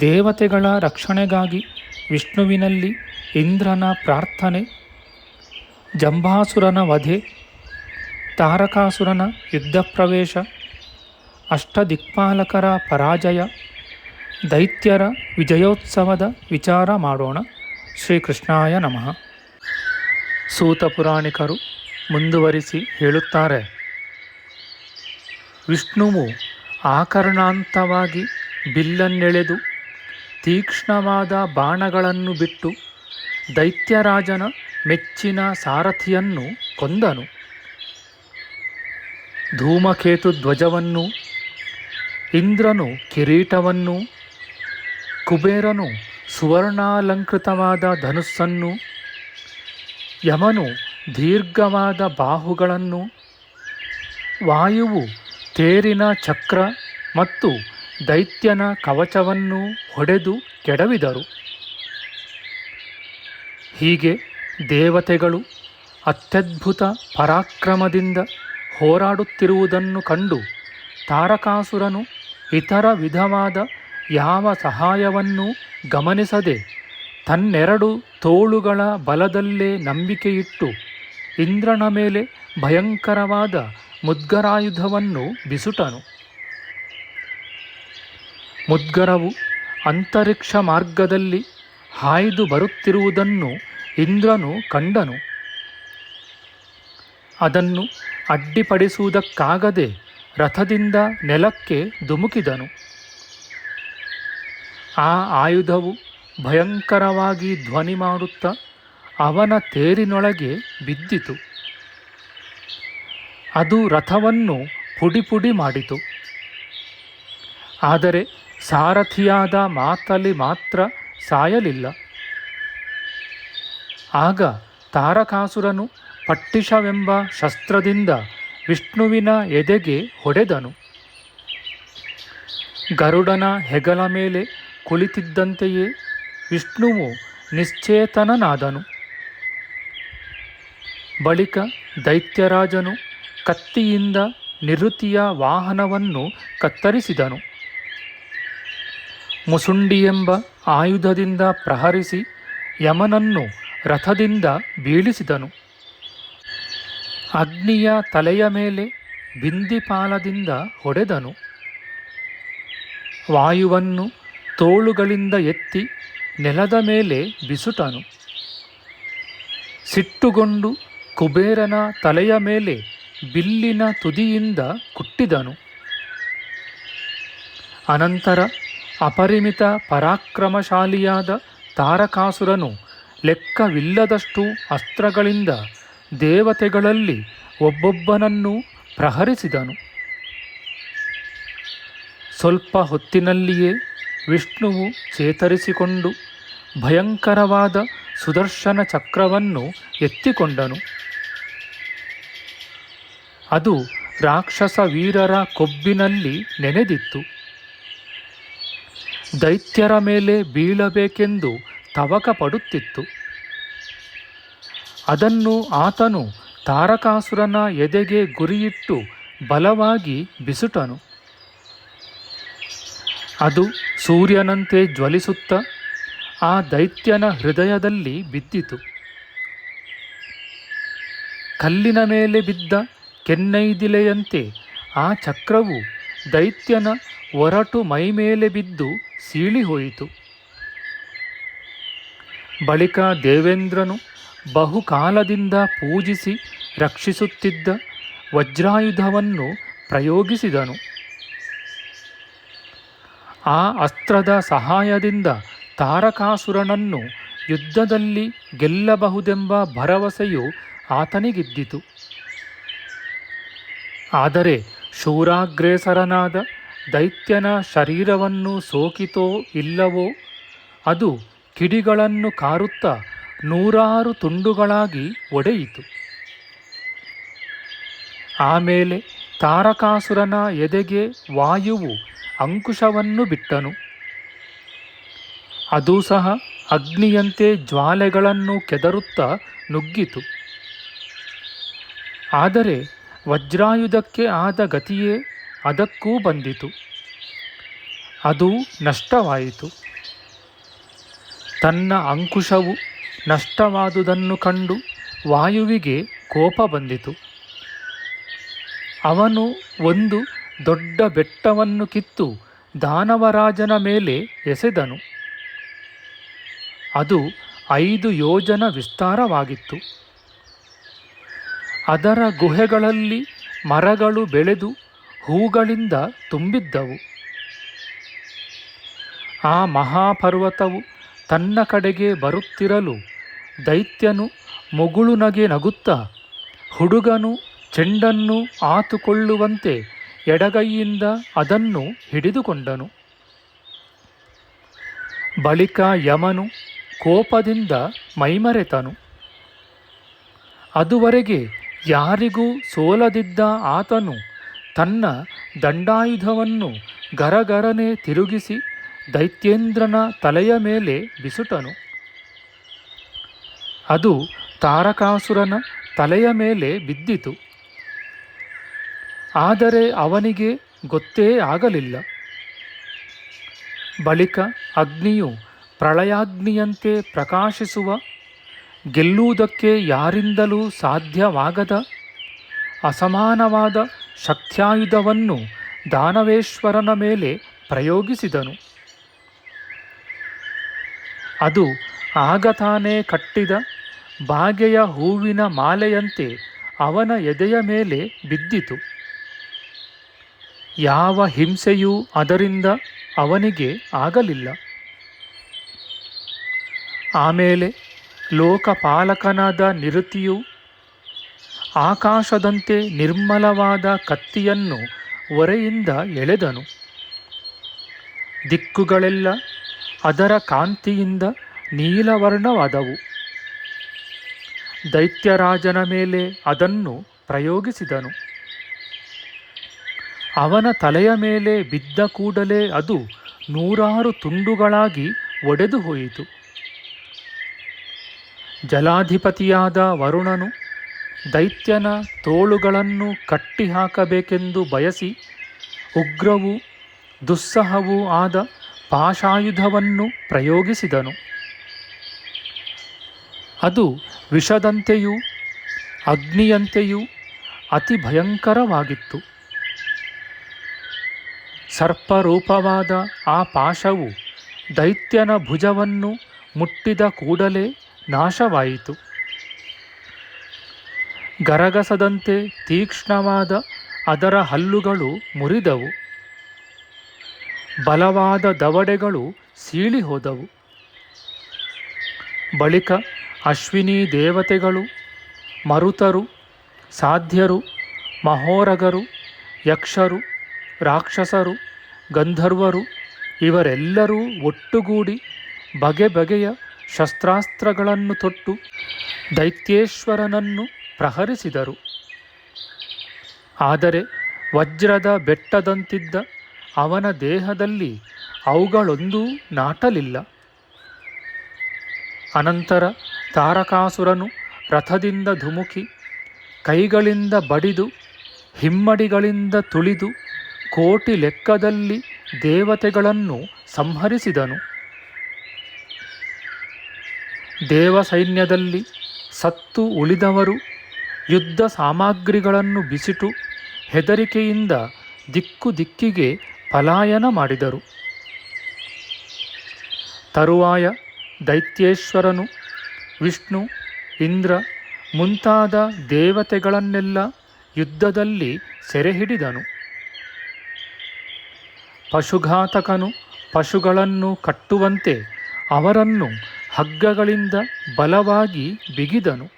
ದೇವತೆಗಳ ರಕ್ಷಣೆಗಾಗಿ ವಿಷ್ಣುವಿನಲ್ಲಿ ಇಂದ್ರನ ಪ್ರಾರ್ಥನೆ, ಜಂಬಾಸುರನ ವಧೆ, ತಾರಕಾಸುರನ ಯುದ್ಧ ಪ್ರವೇಶ, ಅಷ್ಟದಿಕ್ಪಾಲಕರ ಪರಾಜಯ, ದೈತ್ಯರ ವಿಜಯೋತ್ಸವದ ವಿಚಾರ ಮಾಡೋಣ. ಶ್ರೀಕೃಷ್ಣಾಯ ನಮಃ. ಸೂತ ಪುರಾಣಿಕರು ಮುಂದುವರಿಸಿ ಹೇಳುತ್ತಾರೆ. ವಿಷ್ಣುವು ಆಕರ್ಣಾಂತವಾಗಿ ಬಿಲ್ಲನ್ನೆಳೆದು ತೀಕ್ಷ್ಣವಾದ ಬಾಣಗಳನ್ನು ಬಿಟ್ಟು ದೈತ್ಯರಾಜನ ಮೆಚ್ಚಿನ ಸಾರಥಿಯನ್ನು ಕೊಂದನು. ಧೂಮಕೇತು ಧ್ವಜವನ್ನು, ಇಂದ್ರನು ಕಿರೀಟವನ್ನು, ಕುಬೇರನು ಸುವರ್ಣಾಲಂಕೃತವಾದ ಧನುಸ್ಸನ್ನು, ಯಮನು ದೀರ್ಘವಾದ ಬಾಹುಗಳನ್ನು, ವಾಯುವು ತೇರಿನ ಚಕ್ರ ಮತ್ತು ದೈತ್ಯನ ಕವಚವನ್ನು ಹೊಡೆದು ಕೆಡವಿದರು. ಹೀಗೆ ದೇವತೆಗಳು ಅತ್ಯದ್ಭುತ ಪರಾಕ್ರಮದಿಂದ ಹೋರಾಡುತ್ತಿರುವುದನ್ನು ಕಂಡು ತಾರಕಾಸುರನು ಇತರ ವಿಧವಾದ ಯಾವ ಸಹಾಯವನ್ನೂ ಗಮನಿಸದೆ ತನ್ನೆರಡು ತೋಳುಗಳ ಬಲದಲ್ಲೇ ನಂಬಿಕೆಯಿಟ್ಟು ಇಂದ್ರನ ಮೇಲೆ ಭಯಂಕರವಾದ ಮುದ್ಗರಾಯುಧವನ್ನು ಬಿಸುಟನು. ಮುದ್ಗರವು ಅಂತರಿಕ್ಷ ಮಾರ್ಗದಲ್ಲಿ ಹಾಯ್ದು ಬರುತ್ತಿರುವುದನ್ನು ಇಂದ್ರನು ಕಂಡನು. ಅದನ್ನು ಅಡ್ಡಿಪಡಿಸುವುದಕ್ಕಾಗದೆ ರಥದಿಂದ ನೆಲಕ್ಕೆ ಧುಮುಕಿದನು. ಆ ಆಯುಧವು ಭಯಂಕರವಾಗಿ ಧ್ವನಿ ಮಾಡುತ್ತಾ ಅವನ ತೇರಿನೊಳಗೆ ಬಿದ್ದಿತು. ಅದು ರಥವನ್ನು ಪುಡಿ ಪುಡಿ ಮಾಡಿತು. ಆದರೆ ಸಾರಥಿಯಾದ ಮಾತಲಿ ಮಾತ್ರ ಸಾಯಲಿಲ್ಲ. ಆಗ ತಾರಕಾಸುರನು ಪಟ್ಟಿಷವೆಂಬ ಶಸ್ತ್ರದಿಂದ ವಿಷ್ಣುವಿನ ಎದೆಗೆ ಹೊಡೆದನು. ಗರುಡನ ಹೆಗಲ ಮೇಲೆ ಕುಳಿತಿದ್ದಂತೆಯೇ ವಿಷ್ಣುವು ನಿಶ್ಚೇತನನಾದನು. ಬಳಿಕ ದೈತ್ಯರಾಜನು ಕತ್ತಿಯಿಂದ ನಿರುತಿಯ ವಾಹನವನ್ನು ಕತ್ತರಿಸಿದನು. ಮುಸುಂಡಿ ಎಂಬ ಆಯುಧದಿಂದ ಪ್ರಹರಿಸಿ ಯಮನನ್ನು ರಥದಿಂದ ಬೀಳಿಸಿದನು. ಅಗ್ನಿಯ ತಲೆಯ ಮೇಲೆ ಬಿಂದಿಪಾಲದಿಂದ ಹೊಡೆದನು. ವಾಯುವನ್ನು ತೋಳುಗಳಿಂದ ಎತ್ತಿ ನೆಲದ ಮೇಲೆ ಬಿಸುಟನು. ಸಿಟ್ಟುಗೊಂಡು ಕುಬೇರನ ತಲೆಯ ಮೇಲೆ ಬಿಲ್ಲಿನ ತುದಿಯಿಂದ ಕುಟ್ಟಿದನು. ಅನಂತರ ಅಪರಿಮಿತ, ಪರಾಕ್ರಮಶಾಲಿಯಾದ ತಾರಕಾಸುರನು ಲೆಕ್ಕವಿಲ್ಲದಷ್ಟು ಅಸ್ತ್ರಗಳಿಂದ ದೇವತೆಗಳಲ್ಲಿ ಒಬ್ಬೊಬ್ಬನನ್ನು ಪ್ರಹರಿಸಿದನು. ಸ್ವಲ್ಪ ಹೊತ್ತಿನಲ್ಲಿಯೇ ವಿಷ್ಣುವು ಚೇತರಿಸಿಕೊಂಡು ಭಯಂಕರವಾದ ಸುದರ್ಶನ ಚಕ್ರವನ್ನು ಎತ್ತಿಕೊಂಡನು. ಅದು ರಾಕ್ಷಸ ವೀರರ ಕೊಬ್ಬಿನಲ್ಲಿ ನೆನೆದಿತ್ತು. ದೈತ್ಯರ ಮೇಲೆ ಬೀಳಬೇಕೆಂದು ತವಕ ಪಡುತ್ತಿತ್ತು ಅದನ್ನು ಆತನು ತಾರಕಾಸುರನ ಎದೆಗೆ ಗುರಿಯಿಟ್ಟು ಬಲವಾಗಿ ಬಿಸುಟನು. ಅದು ಸೂರ್ಯನಂತೆ ಜ್ವಲಿಸುತ್ತ ಆ ದೈತ್ಯನ ಹೃದಯದಲ್ಲಿ ಬಿದ್ದಿತು. ಕಲ್ಲಿನ ಮೇಲೆ ಬಿದ್ದ ಕೆನ್ನೈದಿಲೆಯಂತೆ ಆ ಚಕ್ರವು ದೈತ್ಯನ ಒರಟು ಮೈಮೇಲೆ ಬಿದ್ದು ಸೀಳಿಹೋಯಿತು ಬಳಿಕ ದೇವೇಂದ್ರನು ಬಹುಕಾಲದಿಂದ ಪೂಜಿಸಿ ರಕ್ಷಿಸುತ್ತಿದ್ದ ವಜ್ರಾಯುಧವನ್ನು ಪ್ರಯೋಗಿಸಿದನು. ಆ ಅಸ್ತ್ರದ ಸಹಾಯದಿಂದ ತಾರಕಾಸುರನನ್ನು ಯುದ್ಧದಲ್ಲಿ ಗೆಲ್ಲಬಹುದೆಂಬ ಭರವಸೆಯು ಆತನಿಗಿದ್ದಿತು. ಆದರೆ ಶೂರಾಗ್ರೇಸರನಾದ ದೈತ್ಯನ ಶರೀರವನ್ನು ಸೋಕಿತೋ ಇಲ್ಲವೋ? ಅದು ಕಿಡಿಗಳನ್ನು ಕಾರುತ್ತಾ ನೂರಾರು ತುಂಡುಗಳಾಗಿ ಒಡೆಯಿತು. ಆಮೇಲೆ ತಾರಕಾಸುರನ ಎದೆಗೆ ವಾಯುವು ಅಂಕುಶವನ್ನು ಬಿಟ್ಟನು. ಅದು ಸಹ ಅಗ್ನಿಯಂತೆ ಜ್ವಾಲೆಗಳನ್ನು ಕೆದರುತ್ತಾ ನುಗ್ಗಿತು. ಆದರೆ ವಜ್ರಾಯುಧಕ್ಕೆ ಆದ ಗತಿಯೇ ಅದಕ್ಕೂ ಬಂದಿತು. ಅದು ನಷ್ಟವಾಯಿತು. ತನ್ನ ಅಂಕುಶವು ನಷ್ಟವಾದುದನ್ನು ಕಂಡು ವಾಯುವಿಗೆ ಕೋಪ ಬಂದಿತು. ಅವನು ಒಂದು ದೊಡ್ಡ ಬೆಟ್ಟವನ್ನು ಕಿತ್ತು ದಾನವರಾಜನ ಮೇಲೆ ಎಸೆದನು. ಅದು ಐದು ಯೋಜನ ವಿಸ್ತಾರವಾಗಿತ್ತು. ಅದರ ಗುಹೆಗಳಲ್ಲಿ ಮರಗಳು ಬೆಳೆದು ಹೂಗಳಿಂದ ತುಂಬಿದ್ದವು. ಆ ಮಹಾಪರ್ವತವು ತನ್ನ ಕಡೆಗೆ ಬರುತ್ತಿರಲು ದೈತ್ಯನು ಮುಗುಳು ನಗೆ ನಗುತ್ತಾ ಹುಡುಗನು ಚೆಂಡನ್ನು ಆತುಕೊಳ್ಳುವಂತೆ ಎಡಗೈಯಿಂದ ಅದನ್ನು ಹಿಡಿದುಕೊಂಡನು. ಬಳಿಕ ಯಮನು ಕೋಪದಿಂದ ಮೈಮರೆತನು. ಅದುವರೆಗೆ ಯಾರಿಗೂ ಸೋಲದಿದ್ದ ಆತನು ತನ್ನ ದಂಡಾಯುಧವನ್ನು ಗರಗರನೆ ತಿರುಗಿಸಿ ದೈತ್ಯೇಂದ್ರನ ತಲೆಯ ಮೇಲೆ ಬಿಸುಟನು. ಅದು ತಾರಕಾಸುರನ ತಲೆಯ ಮೇಲೆ ಬಿದ್ದಿತು. ಆದರೆ ಅವನಿಗೆ ಗೊತ್ತೇ ಆಗಲಿಲ್ಲ. ಬಳಿಕ ಅಗ್ನಿಯು ಪ್ರಳಯಾಗ್ನಿಯಂತೆ ಪ್ರಕಾಶಿಸುವ, ಗೆಲ್ಲುವುದಕ್ಕೆ ಯಾರಿಂದಲೂ ಸಾಧ್ಯವಾಗದ, ಅಸಮಾನವಾದ ಶಕ್ತ್ಯಾಯುಧವನ್ನು ದಾನವೇಶ್ವರನ ಮೇಲೆ ಪ್ರಯೋಗಿಸಿದನು. ಅದು ಆಗ ತಾನೇ ಕಟ್ಟಿದ ಬಾಗೆಯ ಹೂವಿನ ಮಾಲೆಯಂತೆ ಅವನ ಎದೆಯ ಮೇಲೆ ಬಿದ್ದಿತು. ಯಾವ ಹಿಂಸೆಯೂ ಅದರಿಂದ ಅವನಿಗೆ ಆಗಲಿಲ್ಲ. ಆಮೇಲೆ ಲೋಕಪಾಲಕನಾದ ನಿರುತಿಯು ಆಕಾಶದಂತೆ ನಿರ್ಮಲವಾದ ಕತ್ತಿಯನ್ನು ಒರೆಯಿಂದ ಎಳೆದನು. ದಿಕ್ಕುಗಳೆಲ್ಲ ಅದರ ಕಾಂತಿಯಿಂದ ನೀಲವರ್ಣವಾದವು. ದೈತ್ಯರಾಜನ ಮೇಲೆ ಅದನ್ನು ಪ್ರಯೋಗಿಸಿದನು. ಅವನ ತಲೆಯ ಮೇಲೆ ಬಿದ್ದ ಕೂಡಲೇ ಅದು ನೂರಾರು ತುಂಡುಗಳಾಗಿ ಒಡೆದು ಹೋಯಿತು. ಜಲಾಧಿಪತಿಯಾದ ವರುಣನು ದೈತ್ಯನ ತೋಳುಗಳನ್ನು ಕಟ್ಟಿಹಾಕಬೇಕೆಂದು ಬಯಸಿ ಉಗ್ರವೂ ದುಸ್ಸಹವೂ ಆದ ಪಾಶಾಯುಧವನ್ನು ಪ್ರಯೋಗಿಸಿದನು. ಅದು ವಿಷದಂತೆಯೂ ಅಗ್ನಿಯಂತೆಯೂ ಅತಿ ಭಯಂಕರವಾಗಿತ್ತು. ಸರ್ಪರೂಪವಾದ ಆ ಪಾಶವು ದೈತ್ಯನ ಭುಜವನ್ನು ಮುಟ್ಟಿದ ಕೂಡಲೇ ನಾಶವಾಯಿತು. ಗರಗಸದಂತೆ ತೀಕ್ಷ್ಣವಾದ ಅದರ ಹಲ್ಲುಗಳು ಮುರಿದವು. ಬಲವಾದ ದವಡೆಗಳು ಸೀಳಿ ಹೋದವು ಬಳಿಕ ಅಶ್ವಿನಿ ದೇವತೆಗಳು, ಮರುತರು, ಸಾಧ್ಯರು, ಮಹೋರಗರು, ಯಕ್ಷರು, ರಾಕ್ಷಸರು, ಗಂಧರ್ವರು ಇವರೆಲ್ಲರೂ ಒಟ್ಟುಗೂಡಿ ಬಗೆ ಬಗೆಯ ಶಸ್ತ್ರಾಸ್ತ್ರಗಳನ್ನು ತೊಟ್ಟು ದೈತ್ಯೇಶ್ವರನನ್ನು ಪ್ರಹರಿಸಿದರು. ಆದರೆ ವಜ್ರದ ಬೆಟ್ಟದಂತಿದ್ದ ಅವನ ದೇಹದಲ್ಲಿ ಅವುಗಳೊಂದೂ ನಾಟಲಿಲ್ಲ. ಅನಂತರ ತಾರಕಾಸುರನು ರಥದಿಂದ ಧುಮುಕಿ, ಕೈಗಳಿಂದ ಬಡಿದು, ಹಿಮ್ಮಡಿಗಳಿಂದ ತುಳಿದು, ಕೋಟಿ ಲೆಕ್ಕದಲ್ಲಿ ದೇವತೆಗಳನ್ನು ಸಂಹರಿಸಿದನು. ದೇವಸೈನ್ಯದಲ್ಲಿ ಸತ್ತು ಉಳಿದವರು ಯುದ್ಧ ಸಾಮಗ್ರಿಗಳನ್ನು ಬಿಸಿಟು, ಹೆದರಿಕೆಯಿಂದ ದಿಕ್ಕು ದಿಕ್ಕಿಗೆ ಪಲಾಯನ ಮಾಡಿದರು. ತರುವಾಯ ದೈತ್ಯೇಶ್ವರನು, ವಿಷ್ಣು, ಇಂದ್ರ ಮುಂತಾದ ದೇವತೆಗಳನ್ನೆಲ್ಲ ಯುದ್ಧದಲ್ಲಿ ಸೆರೆಹಿಡಿದನು. ಪಶುಘಾತಕನು ಪಶುಗಳನ್ನು ಕಟ್ಟುವಂತೆ ಅವರನ್ನು ಹಗ್ಗಗಳಿಂದ ಬಲವಾಗಿ ಬಿಗಿದನು.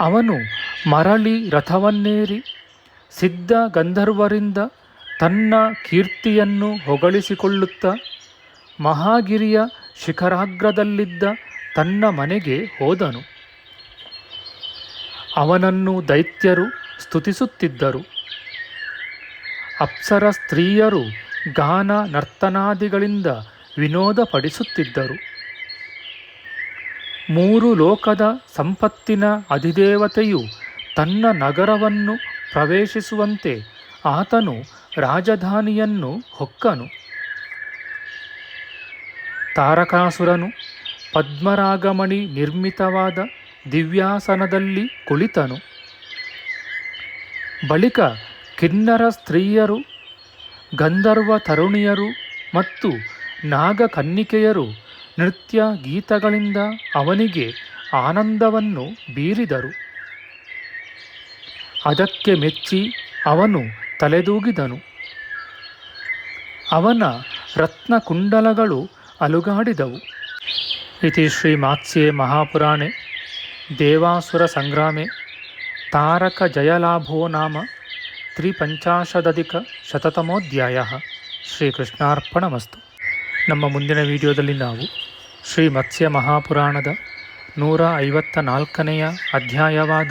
ಅವನು ಮರಳಿ ರಥವನ್ನೇರಿ ಸಿದ್ಧ ಗಂಧರ್ವರಿಂದ ತನ್ನ ಕೀರ್ತಿಯನ್ನು ಹೊಗಳಿಸಿಕೊಳ್ಳುತ್ತಾ ಮಹಾಗಿರಿಯ ಶಿಖರಾಗ್ರದಲ್ಲಿದ್ದ ತನ್ನ ಮನೆಗೆ ಹೋದನು. ಅವನನ್ನು ದೈತ್ಯರು ಸ್ತುತಿಸುತ್ತಿದ್ದರು. ಅಪ್ಸರ ಸ್ತ್ರೀಯರು ಗಾನ ನರ್ತನಾದಿಗಳಿಂದ ವಿನೋದಪಡಿಸುತ್ತಿದ್ದರು. ಮೂರು ಲೋಕದ ಸಂಪತ್ತಿನ ಅಧಿದೇವತೆಯು ತನ್ನ ನಗರವನ್ನು ಪ್ರವೇಶಿಸುವಂತೆ ಆತನು ರಾಜಧಾನಿಯನ್ನು ಹೊಕ್ಕನು. ತಾರಕಾಸುರನು ಪದ್ಮರಾಗಮಣಿ ನಿರ್ಮಿತವಾದ ದಿವ್ಯಾಸನದಲ್ಲಿ ಕುಳಿತನು. ಬಳಿಕ ಕಿನ್ನರ ಸ್ತ್ರೀಯರು, ಗಂಧರ್ವ ತರುಣಿಯರು ಮತ್ತು ನಾಗಕನ್ನಿಕೆಯರು ನೃತ್ಯ ಗೀತಗಳಿಂದ ಅವನಿಗೆ ಆನಂದವನ್ನು ಬೀರಿದರು. ಅದಕ್ಕೆ ಮೆಚ್ಚಿ ಅವನು ತಲೆದೂಗಿದನು. ಅವನ ರತ್ನಕುಂಡಲಗಳು ಅಲುಗಾಡಿದವು. ಇತಿ ಶ್ರೀಮಾತ್ಸ್ಯೆ ಮಹಾಪುರಾಣೆ, ದೇವಾಸುರ ಸಂಗ್ರಾಮೆ, ತಾರಕ ಜಯಲಾಭೋ ನಾಮ, ತ್ರಿಪಂಚಾಶದಧಿಕ ಶತತಮೋಧ್ಯಾಯ. ಶ್ರೀಕೃಷ್ಣಾರ್ಪಣಮಸ್ತು. ನಮ್ಮ ಮುಂದಿನ ವಿಡಿಯೋದಲ್ಲಿ ನಾವು ಶ್ರೀ ಮತ್ಸ್ಯ ಮಹಾಪುರಾಣದ ನೂರ ಐವತ್ತ ನಾಲ್ಕನೆಯ ಅಧ್ಯಾಯವಾದ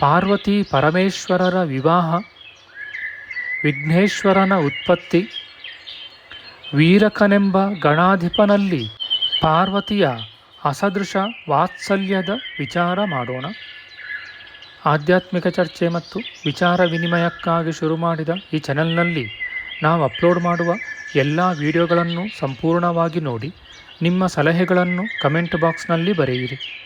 ಪಾರ್ವತಿ ಪರಮೇಶ್ವರರ ವಿವಾಹ, ವಿಘ್ನೇಶ್ವರನ ಉತ್ಪತ್ತಿ, ವೀರಕನೆಂಬ ಗಣಾಧಿಪನಲ್ಲಿ ಪಾರ್ವತಿಯ ಅಸದೃಶ ವಾತ್ಸಲ್ಯದ ವಿಚಾರ ಮಾಡೋಣ. ಆಧ್ಯಾತ್ಮಿಕ ಚರ್ಚೆ ಮತ್ತು ವಿಚಾರ ವಿನಿಮಯಕ್ಕಾಗಿ ಶುರು ಮಾಡಿದ ಈ ಚಾನೆಲ್ನಲ್ಲಿ ನಾವು ಅಪ್ಲೋಡ್ ಮಾಡುವ ಎಲ್ಲ ವಿಡಿಯೋಗಳನ್ನು ಸಂಪೂರ್ಣವಾಗಿ ನೋಡಿ. ನಿಮ್ಮ ಸಲಹೆಗಳನ್ನು ಕಮೆಂಟ್ ಬಾಕ್ಸ್ನಲ್ಲಿ ಬರೆಯಿರಿ.